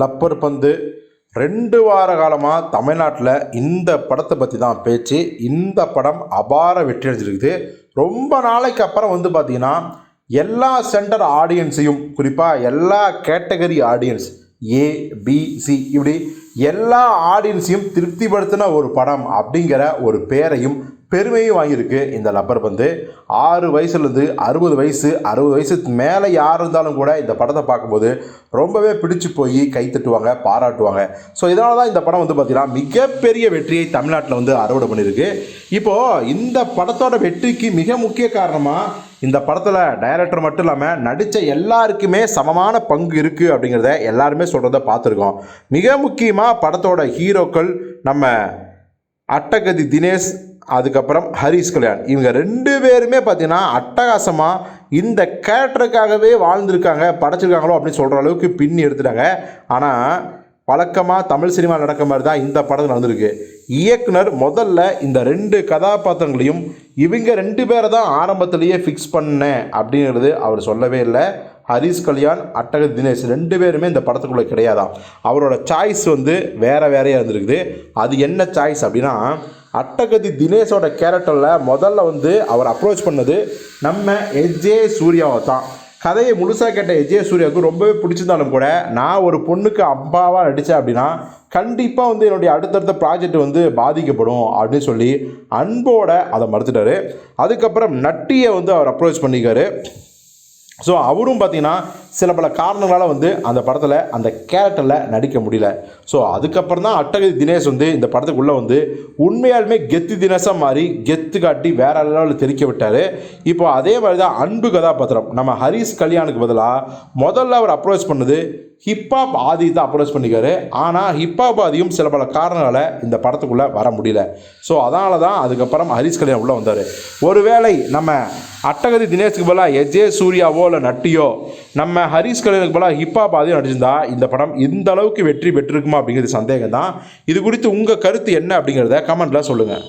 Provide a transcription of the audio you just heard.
Rubber பந்து. ரெண்டு வார காலமாக தமிழ்நாட்டில் இந்த படத்தை பற்றி தான் பேச்சு. இந்த படம் அபார வெற்றி அடைஞ்சிருக்குது. ரொம்ப நாளைக்கு அப்புறம் வந்து பார்த்திங்கன்னா எல்லா சென்டர் ஆடியன்ஸையும் குறிப்பாக எல்லா category audience A B C இப்படி எல்லா ஆடியன்ஸையும் திருப்திப்படுத்தின ஒரு படம் அப்படிங்கிற ஒரு பேரையும் பெருமையும் வாங்கியிருக்கு இந்த லப்பர் பந்து. ஆறு வயசுலேருந்து அறுபது வயசு அறுபது வயசுக்கு மேலே யார் இருந்தாலும் கூட இந்த படத்தை பார்க்கும்போது ரொம்பவே பிடிச்சு போய் கை தட்டுவாங்க பாராட்டுவாங்க. ஸோ இதனால தான் இந்த படம் வந்து பார்த்திங்கன்னா மிகப்பெரிய வெற்றியை தமிழ்நாட்டில் வந்து அறுவடை பண்ணியிருக்கு. இப்போது இந்த படத்தோட வெற்றிக்கு மிக முக்கிய காரணமாக இந்த படத்தில் டைரக்டர் மட்டும் இல்லாமல் நடித்த எல்லாருக்குமே சமமான பங்கு இருக்குது அப்படிங்கிறத எல்லாருமே சொல்கிறத பார்த்துருக்கோம். மிக முக்கியமாக படத்தோட ஹீரோக்கள் நம்ம அட்டகதி தினேஷ் அதுக்கப்புறம் ஹரிஷ் கல்யாண். இவங்க ரெண்டு பேருமே பார்த்திங்கன்னா அட்டகாசமாக இந்த கேரக்டருக்காகவே வாழ்ந்திருக்காங்க படைச்சிருக்காங்களோ அப்படின்னு சொல்கிற அளவுக்கு பின்னி எடுத்துட்டாங்க. ஆனால் வழக்கமாக தமிழ் சினிமா நடக்க மாதிரி தான் இந்த படம் நடந்திருக்கு. இயக்குனர் முதல்ல இந்த ரெண்டு கதாபாத்திரங்களையும் இவங்க ரெண்டு பேரை தான் ஆரம்பத்திலேயே ஃபிக்ஸ் பண்ணேன் அப்படிங்கிறது அவர் சொல்லவே இல்லை. ஹரிஷ் கல்யாண் அட்டக தினேஷ் ரெண்டு பேருமே இந்த படத்துக்குள்ளே கிடையாதான் அவரோட சாய்ஸ் வந்து வேற வேறையாக இருந்திருக்குது. அது என்ன சாய்ஸ் அப்படின்னா அட்டகதி தினேஷோட கேரக்டரில் முதல்ல வந்து அவர் அப்ரோச் பண்ணது நம்ம எஜே சூர்யாவை தான் கதையை முழுசாக கேட்ட விஜயசூர்யாவுக்கு ரொம்பவே பிடிச்சிருந்தாலும் கூட நான் ஒரு பொண்ணுக்கு அப்பாவாக நடித்தேன் அப்படின்னா கண்டிப்பாக வந்து என்னுடைய அடுத்தடுத்த ப்ராஜெக்ட் வந்து பாதிக்கப்படும் அப்படின்னு சொல்லி அன்போட அதை மறுத்துட்டாரு. அதுக்கப்புறம் நட்டியை வந்து அவர் அப்ரோச் பண்ணிக்காரு ஸோ அவரும் பார்த்தீங்கன்னா சில பல காரணங்களால் வந்து அந்த படத்தில் அந்த கேரக்டரில் நடிக்க முடியல. ஸோ அதுக்கப்புறம் தான் அட்டகதி தினேஷ் வந்து இந்த படத்துக்குள்ளே வந்து உண்மையாலுமே கெத்து தினேஷாக மாறி கெத்து காட்டி வேற லெவலில் தெரிக்க விட்டார். இப்போ அதே மாதிரி தான் அன்பு கதாபாத்திரம். நம்ம ஹரிஷ் கல்யாணுக்கு பதிலாக முதல்ல அவர் அப்ரோச் பண்ணது ஹிப்ஹாப் ஆதி தான் அப்ரோச் பண்ணிக்காரு ஆனால் ஹிப்ஹாப் ஆதியும் சில பல காரணங்களால் இந்த படத்துக்குள்ளே வர முடியல. ஸோ அதனால தான் அதுக்கப்புறம் ஹரிஷ் கல்யாண் உள்ளே வந்தார். ஒருவேளை நம்ம அட்டகதி தினேஷ்க்கு பதிலாக எஜே சூர்யாவோ இல்லை நட்டியோ நம்ம ஹரிஷ் கல்யாணுக்கு போல ஹிப்ஹாப் ஆதியும் நடிச்சிருந்தா இந்த படம் இந்த அளவுக்கு வெற்றி பெற்றிருக்குமா அப்படிங்கிறது சந்தேகம் தான் இது குறித்து உங்கள் கருத்து என்ன அப்படிங்கிறத கமெண்ட்டில் சொல்லுங்கள்